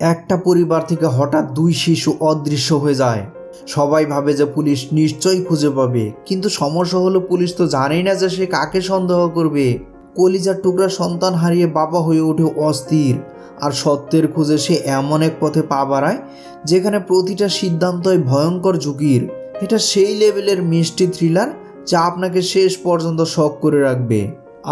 একটা পরিবার থেকে হঠাৎ দুই শিশু অদৃশ্য হয়ে যায়। সবাই ভাবে যে পুলিশ নিশ্চয়ই খুঁজে পাবে, কিন্তু সমস্যা হলো পুলিশ তো জানেই না যে সে কাকে সন্দেহ করবে। কলিজার টুকরা সন্তান হারিয়ে বাবা হয়ে ওঠে অস্থির, আর সত্যের খুঁজে সে এমন এক পথে পা বাড়ায়, যেখানে প্রতিটা সিদ্ধান্তই ভয়ঙ্কর ঝুঁকির। এটা সেই লেভেলের মিষ্টি থ্রিলার যা আপনাকে শেষ পর্যন্ত শখ করে রাখবে।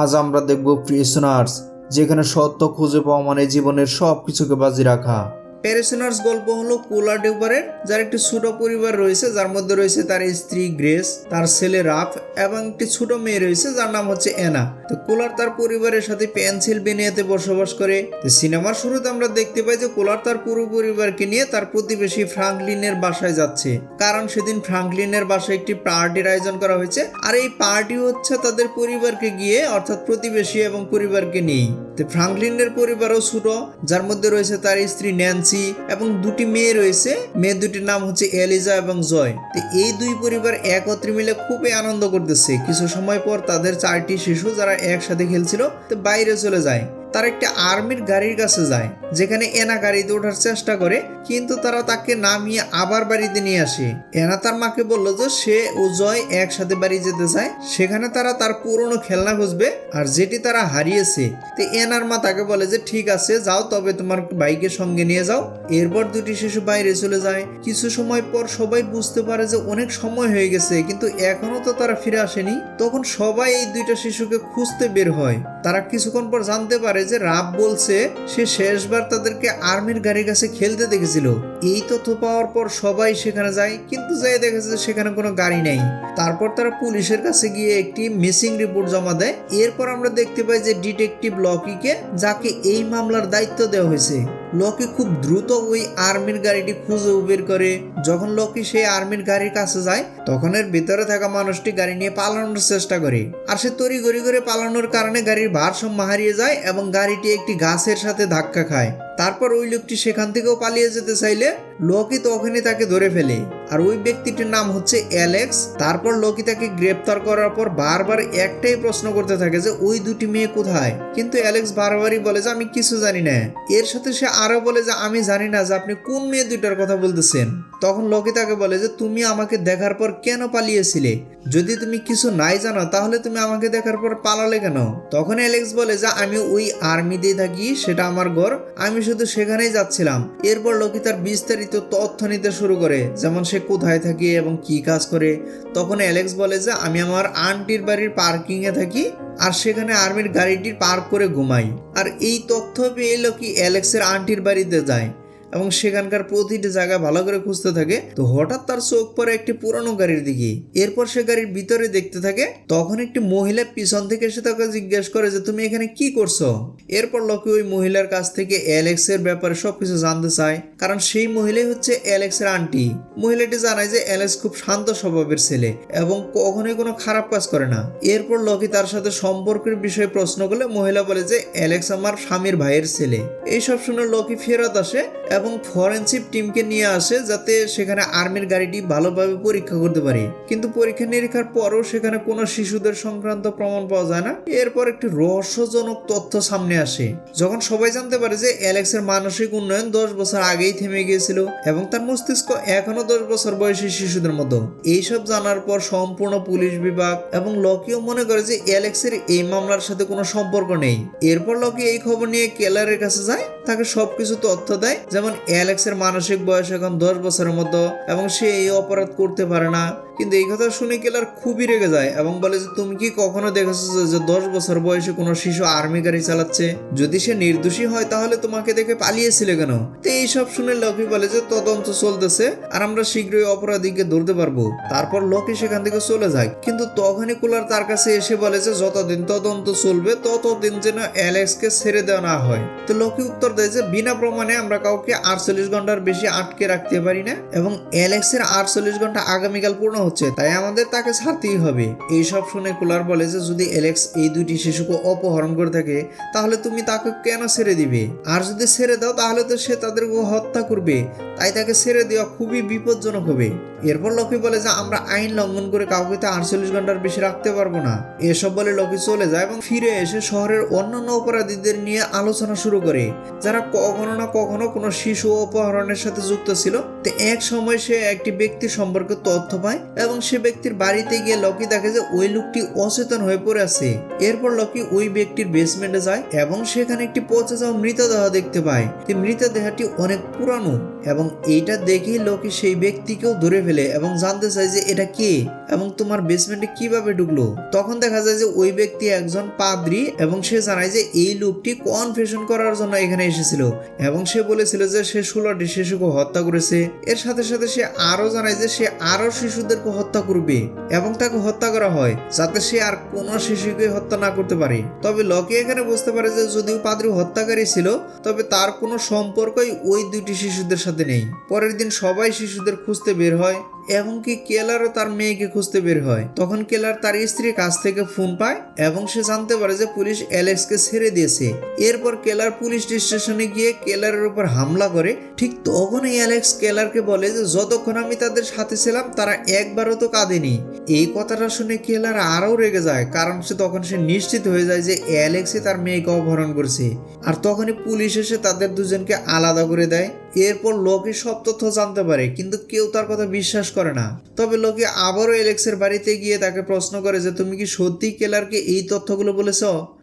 আজ আমরা দেখব প্রিসনার্স যেখানে সত্য খুঁজে পাওয়া মানে জীবনের সব কিছুকে বাজি রাখা। প্যারেসোনার্স গল্প হলো কোলা ডেউবারের যার একটি ছোট পরিবার রয়েছে, যার মধ্যে রয়েছে তার স্ত্রী গ্রেস, তার ছেলে রাফ এবং একটি ছোট মেয়ে রয়েছে, যার নাম হচ্ছে অ্যানা। তো কোলার তার পরিবারের সাথে পেনসিলভেনিয়াতে বসবাস করে। সিনেমার শুরুতে আমরা দেখতে পাই যে কোলার তার পুরো পরিবারকে নিয়ে তার প্রতিবেশী ফ্রাঙ্কলিনের বাসায় যাচ্ছে। কারণ সেদিন ফ্রাঙ্কলিনের বাসায় একটি পার্টির আয়োজন করা হয়েছে, আর এই পার্টি হচ্ছে তাদের পরিবারকে গিয়ে, অর্থাৎ প্রতিবেশী এবং পরিবারকে নিয়েই। তো ফ্রাঙ্কলিনের পরিবারও ছোট, যার মধ্যে রয়েছে তার স্ত্রী ন্যান্সি এবং দুটি মেয়ে রয়েছে। মেয়ে দুটির নাম হচ্ছে এলিজা এবং জয়। তো এই দুই পরিবার একত্রে মিলে খুবই আনন্দ করতেছে। কিছু সময় পর তাদের চারটি শিশু যারা একসাথে খেলছিল, তো বাইরে চলে যায়। তার একটা আর্মির গাড়ির কাছে যায়, যেখানে এনা গাড়িতে ওঠার চেষ্টা করে, কিন্তু তারা তাকে নামিয়ে আবার বাড়িতে নিয়ে আসে। এনা তার মাকে বলল যে সে ও জয় একসাথে বাড়ি যেতে চায়, সেখানে তারা তার পুরনো খেলনা খুঁজবে আর যেটি তারা হারিয়েছে। তো এনার মা তাকে বলে যে, ঠিক আছে, যাও, তবে তোমার বাইকের সঙ্গে নিয়ে যাও। এরপর দুটি শিশু বাইরে চলে যায়। কিছু সময় পর সবাই বুঝতে পারে যে অনেক সময় হয়ে গেছে, কিন্তু এখনও তো তারা ফিরে আসেনি। তখন সবাই এই দুইটা শিশুকে খুঁজতে বের হয়। তারা কিছুক্ষণ পর জানতে পারে যে রাব বলছে, সে শেষবার তাদেরকে আর্মির গাড়ির কাছে খেলতে দেখেছিল। এই তথ্য পাওয়ার পর সবাই সেখানে যায়, কিন্তু যাই দেখেছে যে সেখানে কোনো গাড়ি নেই। তারপর তারা পুলিশের কাছে গিয়ে একটি মিসিং রিপোর্ট জমা দেয়। এরপর আমরা দেখতে পাই যে ডিটেকটিভ লকিকে, যাকে এই মামলার দায়িত্ব দেওয়া হয়েছে। লকি খুব দ্রুত ওই আর্মির গাড়িটি খুঁজে উবের করে। যখন লকি সেই আর্মির গাড়ির কাছে যায়, তখন এর ভিতরে থাকা মানুষটি গাড়ি নিয়ে পালানোর চেষ্টা করে। আর সে তরি গড়ি করে পালানোর কারণে গাড়ির ভারসাম্য হারিয়ে যায় এবং গাড়িটি একটি গাছের সাথে ধাক্কা খায়। তারপর ওই লোকটি সেখান থেকেও পালিয়ে যেতে চাইলে লোকি তখনই তাকে ধরে ফেলে। আর ওই ব্যক্তিটির নাম হচ্ছে অ্যালেক্স। তারপর লোকি তাকে গ্রেপ্তার করার পর বারবার একটাই প্রশ্ন করতে থাকে যে, ওই দুটি মেয়ে কোথায়? কিন্তু অ্যালেক্স বারবারই বলে যে, আমি কিছু জানি না। এর সাথে সে আরও বলে যে, আমি জানি না যে আপনি কোন মেয়ে দুইটার কথা বলতেছেন? তখন লোকে তাকে বলে যে, তুমি আমাকে দেখার পর কেন পালিয়েছিলে? যদি তুমি কিছু নাই জানো, তাহলে তুমি আমাকে দেখার পর পালালে কেন? তখন অ্যালেক্স বলে যে, আমি ওই আর্মিতেই থাকি, সেটা আমার ঘর। আমি শুধু সেখানেই যাচ্ছিলাম। এরপর লোকে তার বিস্তারিত তথ্য নিতে শুরু করে, যেমন সে কোথায় থাকে এবং কি কাজ করে। তখন অ্যালেক্স বলে যে, আমি আমার আন্টির বাড়ির পার্কিংয়ে থাকি, আর সেখানে আর্মির গাড়িটি পার্ক করে ঘুমাই। আর এই তথ্য পেয়ে লোকি অ্যালেক্সের আন্টির বাড়িতে যায়। এবং সেখানকার প্রতিটি জায়গা ভালো করে খুঁজতে থাকে। তো হঠাৎ তার চোখ পড়ে একটি পুরনো গাড়ির দিকে। এরপর সে গাড়ির ভিতরে দেখতে থাকে, তখন একটি মহিলা পিছন থেকে এসে তাকে জিজ্ঞেস করে যে, তুমি এখানে কি করছ? এরপর লোকে ওই মহিলার কাছ থেকে অ্যালেক্সের ব্যাপারে সবকিছু জানতে চায়, কারণ সেই মহিলাই হচ্ছে অ্যালেক্সের আন্টি। মহিলাটি জানায় যে, অ্যালেক্স খুব শান্ত স্বভাবের ছেলে এবং কখনোই কোনো খারাপ কাজ করে না। এরপর লকি তার সাথে সম্পর্কের বিষয়ে প্রশ্ন করলে মহিলা বলে যে, অ্যালেক্স আমার স্বামীর ভাইয়ের ছেলে। এইসব শুনে লকি ফেরত আসে এবং ফরেন্সিক টিমকে নিয়ে আসে যাতে সেখানে আর্মির গাড়িটি ভালোভাবে পরীক্ষা করতে পারে। কিন্তু পরীক্ষা নিরীক্ষার পরও সেখানে কোনো শিশুদের সংক্রান্ত প্রমাণ পাওয়া যায় না। এরপর একটি রহস্যজনক তথ্য সামনে আসে। যখন সবাই জানতে পারে যে অ্যালেক্সের মানসিক উন্নয়ন দশ বছর আগেই থেমে গিয়েছিল এবং তার মস্তিষ্ক এখনও দশ বছর বয়সী শিশুদের মতো। এইসব জানার পর সম্পূর্ণ পুলিশ বিভাগ এবং লকিও মনে করে যে অ্যালেক্সের এই মামলার সাথে কোনো সম্পর্ক নেই। এরপর লকি এই খবর নিয়ে কেলারের কাছে যায়, তাকে সবকিছু তথ্য দেয়, যেমন অ্যালেক্সের মানসিক বয়স এখন দশ বছরের মতো এবং সে এই অপরাধ করতে পারে না। কিন্তু এই কথা শুনে কেলার খুবই রেগে যায় এবং বলে যে, তুমি কি কখনো দেখেছ যে- দশ বছর বয়সে কোনো শিশু আর্মি গাড়ি চালাচ্ছে? যদি সে নির্দোষী হয়, তাহলে তোমাকে দেখে পালিয়েছিল কেন? তো এইসব শুনে লকি বলে যে, তদন্ত চলতেছে আর আমরা শীঘ্রই অপরাধীকে ধরতে পারব। তারপর লকি সেখান থেকে চলে যায়। কিন্তু তখনই কুলার তার কাছে এসে বলে যে, যতদিন তদন্ত চলবে, ততদিন যেন অ্যালেক্সকে ছেড়ে দেওয়া না হয়। তো লকি উত্তর দেয় যে, বিনা প্রমাণে আমরা কাউকে আটচল্লিশ ঘণ্টার বেশি আটকে রাখতে পারি না এবং অ্যালেক্সের আটচল্লিশ ঘণ্টা আগামীকাল পূর্ণ হচ্ছে, তাই আমাদের তাকে ছাড়তেই হবে। এইসব শুনে কুলার বলে যে, যদি এলেক্স এই দুইটি শিশুকে অপহরণ করে থাকে, তাহলে তুমি তাকে কেন ছেড়ে দিবে? আর যদি ছেড়ে দাও, তাহলে তো সে তাদেরকে হত্যা করবে। তাই তাকে ছেড়ে দেওয়া খুবই বিপজ্জনক হবে। এরপর লকি বলে, যে, আমরা আইন লঙ্ঘন করে কাউকে তো আটচল্লিশ ঘণ্টার বেশি রাখতে পারব না। এসব বলে লকি চলে যায় এবং ফিরে এসে শহরের অন্যান্য অপরাধীদের নিয়ে আলোচনা শুরু করে। যারা কখনো না কখনো কোনো শিশু অপহরণের সাথে যুক্ত ছিল, তো এক সময় সে একটি ব্যক্তি সম্পর্কে তথ্য পায় এবং সে ব্যক্তির বাড়িতে গিয়ে লকি দেখে যে ওই লোকটি অচেতন হয়ে পড়ে আছে। এরপর লকি ওই ব্যক্তির বেসমেন্টে যায় এবং সেখানে একটি পচে যাওয়া মৃতদেহ দেখতে পায়। মৃতদেহটি অনেক পুরানো এবং এইটা দেখেই লোকে সেই ব্যক্তিকেও ধরে ফেলে। এবং জানতে চায় যে এটা কে এবং তোমার বেসমেন্টে কীভাবে ঢুকলো। তখন দেখা যায় যে ওই ব্যক্তি একজন পাদ্রি এবং সে জানায় যে এই লোকটি কনফেশন করার জন্য এখানে এসেছিল এবং সে বলেছিল যে সে ষোলোটি শিশুকে হত্যা করেছে। এর সাথে সাথে সে আরও জানায় যে সে আরও শিশুদেরকে হত্যা করবে এবং তাকে হত্যা করা হয় যাতে সে আর কোনো শিশুকে হত্যা না করতে পারে। তবে লকি এখানে বুঝতে পারে যে যদিও পাদ্রি হত্যাকারী ছিল, তবে তার কোনো সম্পর্কই ওই দুটি শিশুদের সাথে নেই। পরের দিন সবাই শিশুদের খুঁজতে বের হয় Bye. এমনকি কেলারও তার মেয়েকে খুঁজতে বের হয়। তখন কেলার তার স্ত্রীর কাছ থেকে ফোন পায় এবং সে জানতে পারে যে পুলিশ অ্যালেক্সকে ছেড়ে দিয়েছে। এরপর কেলার পুলিশ স্টেশনে গিয়ে কেলারের উপর হামলা করে। ঠিক তখনই অ্যালেক্স কেলারকে বলে যে, যতক্ষণ আমি তাদের সাথে ছিলাম, তারা একবারও তো কাঁদেনি। এই কথাটা শুনে কেলার আরও রেগে যায়, কারণ সে তখন সে নিশ্চিত হয়ে যায় যে অ্যালেক্সই তার মেয়েকে অপহরণ করছে। আর তখনই পুলিশ এসে তাদের দুজনকে আলাদা করে দেয়। এরপর লোকে সব তথ্য জানতে পারে, কিন্তু কেউ তার কথা বিশ্বাস করে না। তবে লোকে আবারও এলেক্সের বাড়িতে গিয়ে তাকে প্রশ্ন করে যে, তুমি কি সত্যি কেলারকে এই তথ্যগুলো বলেছ?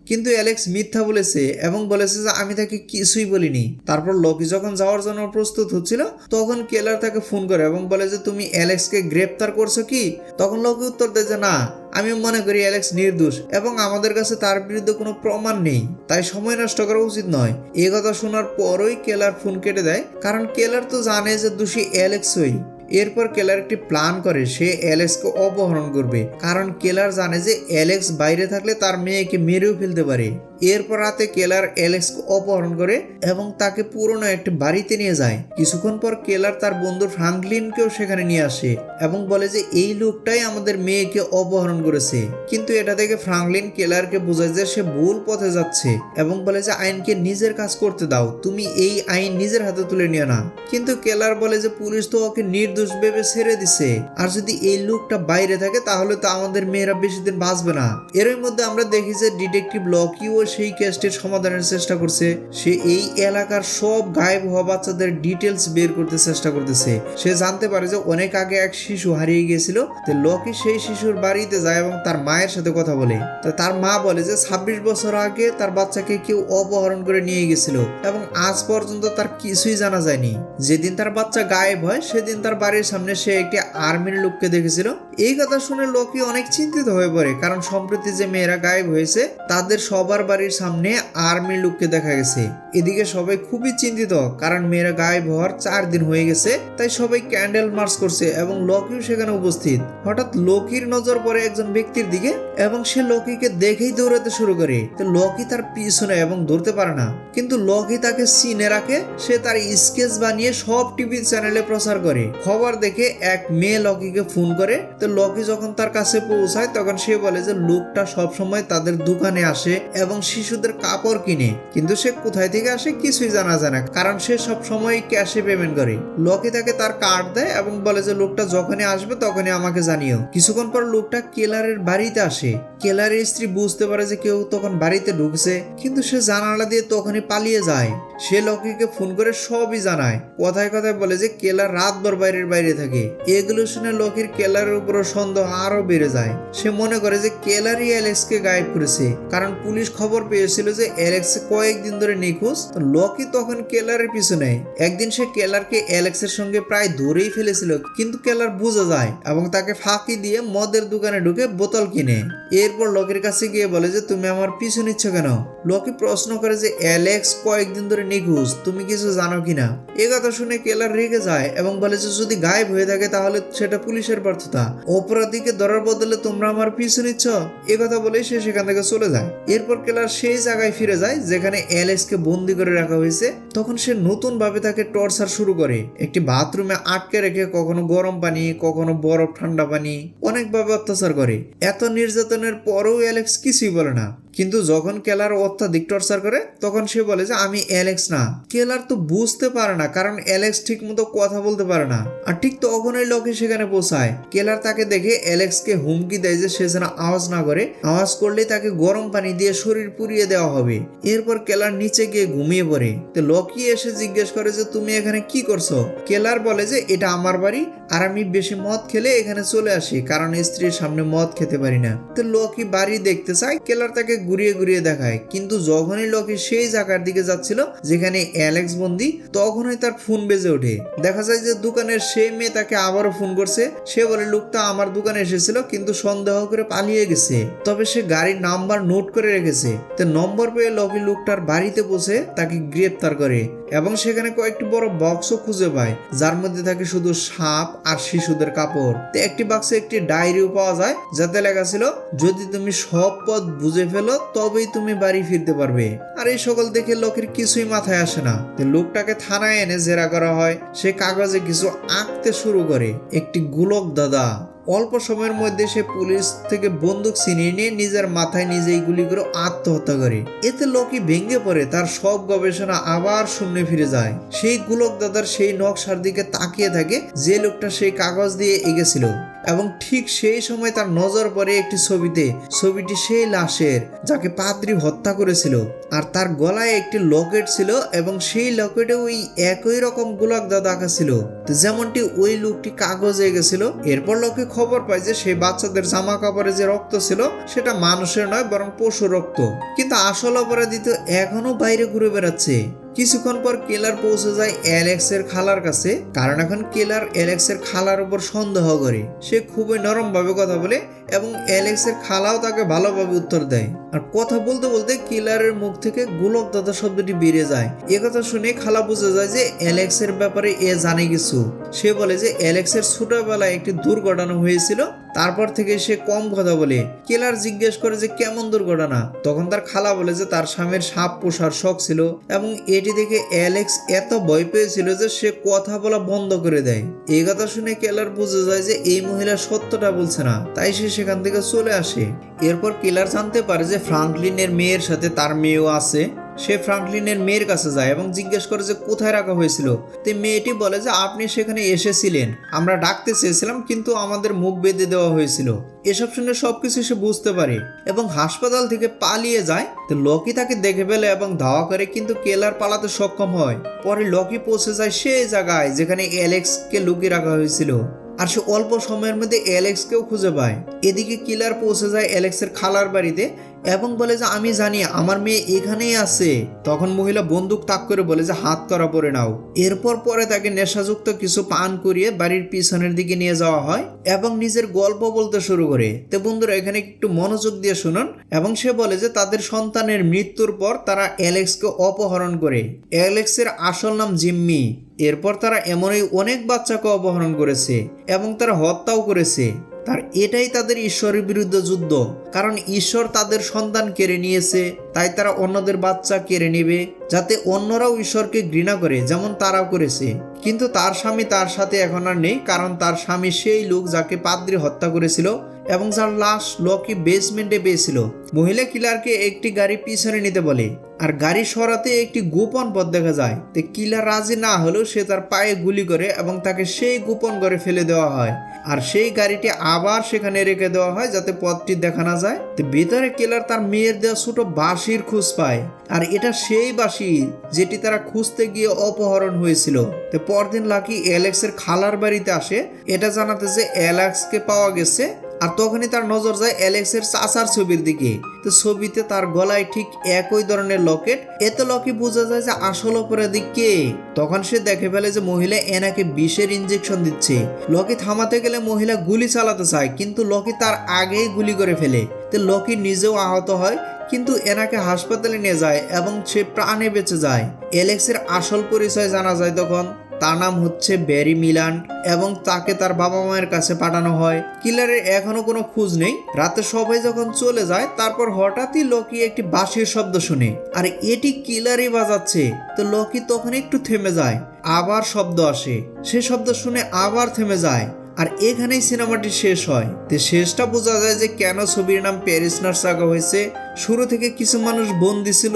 কিন্তু অ্যালেক্স মিথ্যা বলেছে এবং বলেছে যে, আমি তাকে কিছুই বলিনি। তারপর লোকি যখন যাওয়ার জন্য প্রস্তুত হচ্ছিল, তখন কেলার তাকে ফোন করে এবং বলে যে, তুমি অ্যালেক্সকে গ্রেপ্তার করছ কি? তখন লোকি উত্তর দেয় যে, না, আমি মনে করি অ্যালেক্স নির্দোষ এবং আমাদের কাছে তার বিরুদ্ধে কোনো প্রমাণ নেই, তাই সময় নষ্ট করা উচিত নয়। এই কথা শোনার পরই কেলার ফোন কেটে দেয়, কারণ কেলার তো জানে যে দোষী অ্যালেক্সই। এরপর কেলার একটি প্ল্যান করে, সে অ্যালেক্সকে অপহরণ করবে। কারণ কেলার জানে যে অ্যালেক্স বাইরে থাকলে তার মেয়েকে মেরেও ফেলতে পারে। এরপর রাতে কেলার অ্যালেক্সকে অপহরণ করে এবং তাকে পুরনো একটি বাড়িতে নিয়ে যায়। কিছুক্ষণ পর কেলার তার বন্ধু ফ্রাঙ্কলিনকেও সেখানে নিয়ে আসে এবং বলে যে, এই লোকটাই আমাদের মেয়েকে অপহরণ করেছে। কিন্তু এটা থেকে ফ্রাঙ্কলিন কেলারকে বোঝায় যে, সে ভুল পথে যাচ্ছে এবং বলে যে, আইনকে নিজের কাজ করতে দাও। তুমি এই আইন নিজের হাতে তুলে নিও না। কিন্তু কেলার বলে যে, পুলিশ তো ওকে নির্দোষ ভেবে ছেড়ে দিছে। আর যদি এই লোকটা বাইরে থাকে, তাহলে তো আমাদের মেয়েরা বেশি দিন বাঁচবে না। এরই মধ্যে আমরা দেখি যে, ডিটেকটিভ লকিও সেই কেসটির সমাধানের চেষ্টা করছে। সে এই এলাকার সব গায়েব হওয়া বাচ্চাদের ডিটেলস বের করতে চেষ্টা করতেছে। সে জানতে পারে যে অনেক আগে এক শিশু হারিয়ে গিয়েছিল, তো লকি সেই শিশুর বাড়িতে যায় এবং তার মায়ের সাথে কথা বলে। তো তার মা বলে যে ছাব্বিশ বছর আগে তার বাচ্চাকে কেউ অপহরণ করে নিয়ে গেছিল এবং আজ পর্যন্ত তার কিছুই জানা যায়নি। যেদিন তার বাচ্চা গায়েব হয়, সেদিন তার বাড়ির সামনে সে একটি আর্মির লোককে দেখেছিল। এই কথা শুনে লোকি অনেক চিন্তিত হয়ে পড়ে, কারণ সম্প্রতি যে মেয়েরা গায়েব হয়েছে, তাদের সবার বাড়ির সামনে আর্মির লোককে দেখা গেছে। এদিকে সবাই খুবই চিন্তিত, কারণ মেয়েরা গায়েব হওয়ার চার দিন হয়ে গেছে, তাই সবাই ক্যান্ডেল মার্চ করছে এবং লকিও সেখানে উপস্থিত। হঠাৎ লকির নজর পড়ে একজন ব্যক্তির দিকে এবং সে লকিকে দেখেই দৌড়াতে শুরু করে। তো লকি তার পিছনে এবং ধরতে পারে না, কিন্তু লকি তাকে সিনে রাখে, সে তার স্কেচ বানিয়ে সব টিভি চ্যানেলে প্রচার করে। খবর দেখে এক মেয়ে লকিকে ফোন করে, তো লকি যখন তার কাছে পৌঁছায়, তখন সে বলে যে, লোকটা সব সময় তাদের দোকানে আসে এবং শিশুদের কাপড় কিনে, কিন্তু সে কোথায় থেকে আসে কিছুই জানা যায় না, কারণ সে সব সময় ক্যাশে পেমেন্ট করে। লোকে তাকে তার কার্ড দেয় এবং বলে যে, লোকটা যখনই আসবে তখনই আমাকে জানিও। কিছুক্ষণ পর লোকটা কেলারের বাড়িতে আসে। কেলারের স্ত্রী বুঝতে পারে যে কেউ তখন বাড়িতে ঢুকছে, কিন্তু সে জানালা দিয়ে তখনই পালিয়ে যায়। সে লকিকে ফোন করে সবই জানায়। কথায় কথায় বলে যে কেলার রাতভর বাইরের বাইরে থাকে। এগুলো শুনে লকির কেলারের উপর সন্দেহ আরও বেড়ে যায়। সে মনে করে যে, কেলারই অ্যালেক্সকে গায়েব করেছে। কারণ পুলিশ খবর পেয়েছিল যে, অ্যালেক্স কয়েকদিন ধরে নিখোঁজ। লকি তখন কেলারের পিছনে একদিন সে কেলারকে অ্যালেক্সের সঙ্গে প্রায় ধরেই ফেলেছিল, কিন্তু কেলার বুঝে যায় এবং তাকে ফাঁকি দিয়ে মদের দোকানে ঢুকে বোতল কিনে। এরপর লকির কাছে গিয়ে বলে যে, তুমি আমার পিছু নিচ্ছ কেন? লকি প্রশ্ন করে যে, অ্যালেক্স কয়েকদিন ধরে নিখোঁজ, তুমি কিছু জানো কিনা? এ কথা শুনে কেলার রেগে যায় এবং বলে যে, যদি গায়েব হয়ে থাকে তাহলে সেটা পুলিশের ব্যর্থতা। অপরাধীকে ধরার বদলে তোমরা আমার পিছু নিচ্ছ? এ কথা বলে সে সেখান থেকে চলে যায়। এরপর কেলার সেই জায়গায় ফিরে যায় যেখানে অ্যালেক্সকে বন্দি করে রাখা হয়েছে। তখন সে নতুন ভাবে তাকে টর্চার শুরু করে। একটি বাথরুমে আটকে রেখে কখনো গরম পানি, কখনো বরফ ঠান্ডা পানি, অনেকভাবে অত্যাচার করে। এত নির্যাতনের পরেও অ্যালেক্স কিছুই বলে না। কিন্তু যখন কেলার অত্যাধিক টর্চার করে, তখন সে বলে যে, আমি অ্যালেক্স না। কেলার তো বুঝতে পারে না, কারণ অ্যালেক্স ঠিক মতো কথা বলতে পারে না। আর ঠিক তখনই লোকে সেখানে পৌঁছায়। কেলার তাকে দেখে অ্যালেক্সকে হুমকি দেয় যে, সে যেন আওয়াজ না করে। আওয়াজ করলে তাকে গরম পানি দিয়ে শরীর পুড়িয়ে দেওয়া হবে। এরপর কেলার নিচে গিয়ে ঘুমিয়ে পড়ে। তো লকি এসে জিজ্ঞেস করে যে, তুমি এখানে কি করছ? কেলার বলে যে, এটা আমার বাড়ি, আর আমি বেশি মদ খেলে এখানে চলে আসি, কারণ স্ত্রীর সামনে মদ খেতে পারি না। তো লকি বাড়ি দেখতে চায়। কেলার তাকে ঘুরিয়ে ঘুরিয়ে দেখায়। কিন্তু যখনই লোকে সেই জায়গার দিকে যাচ্ছিল, যেখানে অ্যালেক্স বন্দি, তখনই তার ফোন বেজে ওঠে। দেখা যায় যে দোকানের সেই মেয়ে তাকে আবারও ফোন করছে। সে বলে, লোকটা আমার দোকানে এসেছিল, কিন্তু সন্দেহ করে পালিয়ে গেছে। তবে সে গাড়ির নাম্বার নোট করে রেখেছে। তো নম্বর পেয়ে লকি লোকটার বাড়িতে বসে তাকে গ্রেপ্তার করে। এবং সেখানে কয়েকটি বড় বক্সও খুঁজে পায়, যার মধ্যে থাকে শুধু সাপ আর শিশুদের কাপড়। তো একটি বাক্সে একটি ডায়েরিও পাওয়া যায়, যাতে লেখা ছিল, যদি তুমি সব পথ বুঝে ফেলো, তবেই তুমি বাড়ি ফিরতে পারবে। আর এই সকল দেখে লোকের কিছুই মাথায় আসে না। লোকটাকে থানায় এনে জেরা করা হয়। সে কাগজে কিছু আঁকতে শুরু করে। একটি গোলক দাদা অল্প সময়ের মধ্যে সে পুলিশ থেকে বন্দুক ছিনিয়ে নিয়ে নিজের মাথায় নিজেই গুলি করে আত্মহত্যা করে। এতে লোকই ভেঙে পড়ে, তার সব গবেষণা আবার শূন্যে ফিরে যায়। সেই গুলক দাদার সেই নকশার দিকে তাকিয়ে থাকে যে লোকটা সেই কাগজ দিয়ে এগেছিল এবং ঠিক সেই সময় তার নজর পড়ে একটি ছবিতে। ছবিটি সেই লাশের, যাকে পাদ্রি হত্যা করেছিল। আর তার গলায় একটি লকেট ছিল এবং সেই লকেটে ওই একই রকম গোলাক দাদা আঁকা ছিল। তো যেমনটি ওই লোকটি কাগজে গেছিল, এরপর লোকে খবর পায় যে সেই বাচ্চাদের জামা কাপড়ে যে রক্ত ছিল, সেটা মানুষের নয়, বরং পশু রক্ত। কিন্তু আসল অপরাধী তো এখনও বাইরে ঘুরে বেড়াচ্ছে। কিছুক্ষণ পর কেলার পৌঁছে যায় অ্যালেক্সের খালার কাছে। কারণ এখন কেলার অ্যালেক্সের খালার উপর সন্দেহ করে। সে খুবই নরম ভাবে কথা বলে এবং অ্যালেক্সের খালাও তাকে ভালোভাবে উত্তর দেয়। আর কথা বলতে বলতে কিলারের মুখ থেকে গোলক দাদা শব্দটি বেড়ে যায়। এ কথা শুনে খালা বুঝে যায় যে অ্যালেক্সের ব্যাপারে এ জানে কিছু। সে বলে যে অ্যালেক্সের ছোটবেলায় একটি দুর্ঘটনা হয়েছিল তারপর থেকে সে কম কথা বলে। কেলার জিজ্ঞেস করে যে, কেমন দুর্ঘটনা? তখন তার খালা বলে যে, তার স্বামীর সাপ পোষার শখ ছিল এবং এটি দেখে অ্যালেক্স এত ভয় পেয়েছিল যে, সে কথা বলা বন্ধ করে দেয়। এই কথা শুনে কেলার বুঝে যায় যে, এই মহিলা সত্যটা বলছে না, তাই সে সেখান থেকে চলে আসে। এরপর কেলার জানতে পারে যে, ফ্রাঙ্কলিনের মেয়ের সাথে তার মেয়েও আছে। সে ফ্রাঙ্কলিনের মেয়ের কাছে যায় এবং জিজ্ঞেস করে যে কোথায় রাখা হয়েছিল। তো মেয়েটি বলে যে, আপনি সেখানে এসেছিলেন। আমরা ডাকতে চেয়েছিলাম, কিন্তু আমাদের মুখ বেঁধে দেওয়া হয়েছিল। এসব শুনে সবকিছু সে বুঝতে পারে এবং হাসপাতাল থেকে পালিয়ে যায়। তো লকি তাকে দেখে ফেলে এবং ধাওয়া করে, কিন্তু কেলার পালাতে সক্ষম হয়। পরে লকি পৌঁছে যায় সেই জায়গায় যেখানে অ্যালেক্সকে লুকিয়ে রাখা হয়েছিল। আর সে অল্প সময়ের মধ্যে অ্যালেক্সকেও খুঁজে পায়। এদিকে কিলার পৌঁছে যায় অ্যালেক্সের খালার বাড়িতে এবং বলে যে, আমি জানি, আমার মেয়ে এখানেই আছে। তখন মহিলা বন্দুক তাক করে বলে যে, হাত করা পরে নাও। এরপর পরে তাকে নেশাযুক্ত কিছু পান করিয়ে বাড়ির পিছনের দিকে নিয়ে যাওয়া হয় এবং নিজের গল্প বলতে শুরু করে। তো বন্ধুরা, এখানে একটু মনোযোগ দিয়ে শুনুন। এবং সে বলে যে, তাদের সন্তানের মৃত্যুর পর তারা অ্যালেক্সকে অপহরণ করে। অ্যালেক্সের আসল নাম জিম্মি। এরপর তারা এমনই অনেক বাচ্চাকে অপহরণ করেছে এবং তারা হত্যাও করেছে। তার এটাই তাদের ঈশ্বরের বিরুদ্ধে যুদ্ধ। কারণ ঈশ্বর তাদের সন্তান কেড়ে নিয়েছে, তাই তারা অন্যদের বাচ্চা কেড়ে নেবে, যাতে অন্যরাও ঈশ্বরকে ঘৃণা করে, যেমন তারাও করেছে। কিন্তু তার স্বামী তার সাথে এখন আর নেই, কারণ তার স্বামী সেই লোক যাকে পাদ্রি হত্যা করেছিল এবং যার লাশ লকি বেসমেন্টে পেয়েছিল। মহিলা কিলারকে একটি গাড়ি পিছনে নিতে বলে, আর গাড়ি সরাতে একটি গোপন পথ দেখা যায়। তো কিলার রাজি না হলেও সে তার পায়ে গুলি করে এবং তাকে সেই গোপন ঘরে ফেলে দেওয়া হয়। আর সেই গাড়িটি আবার সেখানে রেখে দেওয়া হয় যাতে পথটি দেখা না যায়। তো ভিতরে কিলার তার মেয়ের দেওয়া ছোট বাঁশির খোঁজ পায়, আর এটা সেই বাঁশি যেটি তারা খুঁজতে গিয়ে অপহরণ হয়েছিল। তো পরদিন লাকি অ্যালেক্সের খালার বাড়িতে আসে। এটা জানাতে যে অ্যালেক্সকে পাওয়া গেছে, আর তখনই তার নজর যায় অ্যালেক্সের চাচার ছবির দিকে। তো ছবিতে তার গলায় ঠিক একই ধরনের লকেট। এতে লকি বোঝা যায় যে আসল অপরাধী কে। তখন সে দেখে ফেলে যে মহিলা এনাকে বিষের ইঞ্জেকশন দিচ্ছে। লকি থামাতে গেলে মহিলা গুলি চালাতে চায়, কিন্তু লকি তার আগেই গুলি করে ফেলে। তো লকি নিজেও আহত হয়, কিন্তু এনাকে হাসপাতালে নিয়ে যায় এবং সে প্রাণে বেঁচে যায়। অ্যালেক্সের আসল পরিচয় জানা যায় তখন। তার নাম হচ্ছে ব্যারি মিলান এবং তাকে তার বাবা মায়ের কাছে পাঠানো হয়। কিলারের এখনও কোনো খোঁজ নেই। রাতে সবাই যখন চলে যায়, তারপর হঠাৎই লকি একটি বাঁশির শব্দ শুনে। আর, এটি কিলারই বাজাচ্ছে। তো লকি তখন একটু থেমে যায়। আবার শব্দ আসে। সে শব্দ শুনে আবার থেমে যায়। আর এখানেই সিনেমাটি শেষ হয়। তো শেষটা বোঝা যায় যে কেন ছবির নাম প্যারিস নার্স রাখা হয়েছে। শুরু থেকে কিছু মানুষ বন্দি ছিল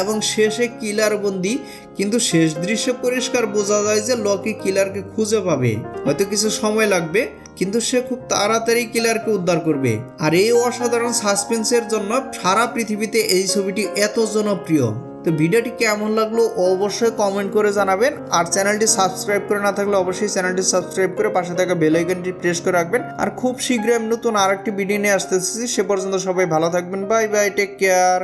এবং শেষে কিলার বন্দি, কিন্তু শেষ দৃশ্যে পরিষ্কার বোঝা যায় যে লকি কিলারকে খুঁজে পাবে। হয়তো কিছু সময় লাগবে, কিন্তু সে খুব তাড়াতাড়ি কিলারকে উদ্ধার করবে। আর এই অসাধারণ সাসপেন্সের জন্য সারা পৃথিবীতে এই ছবিটি এত জনপ্রিয়। তো ভিডিওটি কেমন লাগল অবশ্যই কমেন্ট করে জানাবেন। আর চ্যানেলটি সাবস্ক্রাইব করে না থাকলে অবশ্যই চ্যানেলটি সাবস্ক্রাইব করে পাশে থাকা বেল আইকনটি প্রেস করে রাখবেন। আর খুব শীঘ্রই আমি নতুন আরেকটি ভিডিও নিয়ে আসতেছি। সে পর্যন্ত সবাই ভালো থাকবেন। Bye bye take care